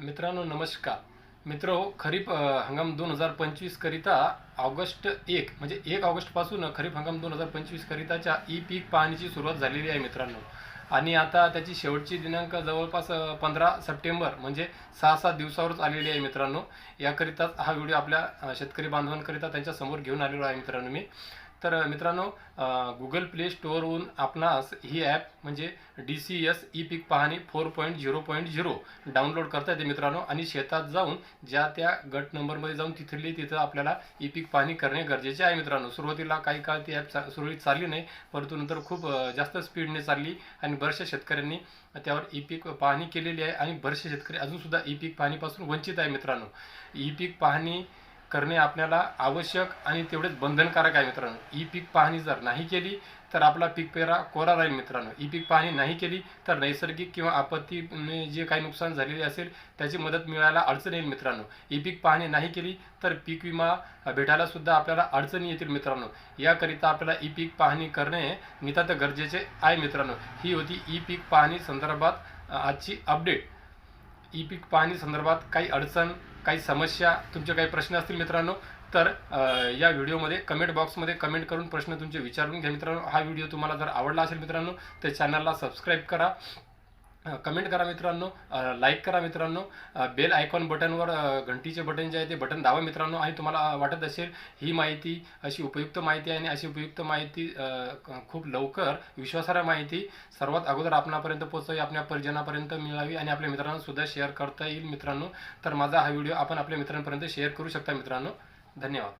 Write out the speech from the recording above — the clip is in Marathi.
मित्रांनो नमस्कार. मित्र हो, खरीप हंगाम दोन हजार पंचवीस करिता ऑगस्ट एक म्हणजे एक ऑगस्टपासून खरीप हंगाम दोन हजार पंचवीसकरिताच्या ई पीक पाहणीची सुरुवात झालेली आहे मित्रांनो. आणि आता त्याची शेवटची दिनांक जवळपास पंधरा सप्टेंबर म्हणजे सहा सात दिवसावरच आलेली आहे मित्रांनो. याकरिताच हा व्हिडिओ आपल्या शेतकरी बांधवांकरिता त्यांच्यासमोर घेऊन आलेलो आहे मित्रांनो मी. तर मित्रांनो गुगल प्ले स्टोअरवरून आपणास ही ॲप म्हणजे डी सी एस ई पीक पाहणी four point zero point zero download करता येते मित्रांनो. आणि शेतात जाऊन ज्या त्या गट नंबरमध्ये जाऊन तिथली तिथं आपल्याला ई पीक पाहणी करणे गरजेचे आहे मित्रांनो. सुरुवातीला काही काळ ती ॲप चा- सुरळीत चालली नाही परंतु नंतर खूप जास्त स्पीडने चालली आणि बऱ्याचशा शेतकऱ्यांनी त्यावर ई पीक पाहणी केलेली आहे आणि बरेचसे शेतकरी अजूनसुद्धा ई पीक पाहणीपासून वंचित आहे मित्रांनो. ई पीक पाहणी करणे आपल्याला आवश्यक आणि तेवढेच बंधनकारक आहे मित्रांनो. ई पीक पाहणी जर नाही केली तर आपला पीक पेरा कोरा राहील मित्रांनो. ई पीक पाहणी नाही केली तर नैसर्गिक किंवा आपत्तीने जे काही नुकसान झालेले असेल त्याची मदत मिळायला अडचण येईल मित्रांनो. ई पीक पाहणी नाही केली तर पीक विमा भेटायला सुद्धा आपल्याला अडचणी येतील मित्रांनो. याकरिता आपल्याला ई पीक पाहणी करणे नितांत गरजेचे आहे मित्रांनो. ही होती ई पीक पाहणी संदर्भात आजची अपडेट ई पीक पाहणी संदर्भात काही अडचण काही समस्या तुमचे काही प्रश्न असतील मित्रांनो तर या व्हिडिओमध्ये कमेंट बॉक्समध्ये कमेंट करून प्रश्न तुमचे विचारून घ्या मित्रांनो. हा व्हिडिओ तुम्हाला जर आवडला असेल मित्रांनो तर चॅनलला सबस्क्राईब करा. कमेंट करा मित्रांनो. लाईक करा मित्रांनो. बेल आयकॉन बटनवर घंटीचे बटन जे आहे ते बटन दावा मित्रांनो. आणि तुम्हाला वाटत असेल ही माहिती अशी उपयुक्त माहिती आहे आणि अशी उपयुक्त माहिती खूप लवकर विश्वासार्ह माहिती सर्वात अगोदर आपणापर्यंत पोहोचावी आपल्या परिजनापर्यंत मिळावी आणि आपल्या मित्रांना सुद्धा शेअर करता येईल मित्रांनो. तर माझा हा व्हिडिओ आपण आपल्या मित्रांपर्यंत शेअर करू शकता मित्रांनो. धन्यवाद.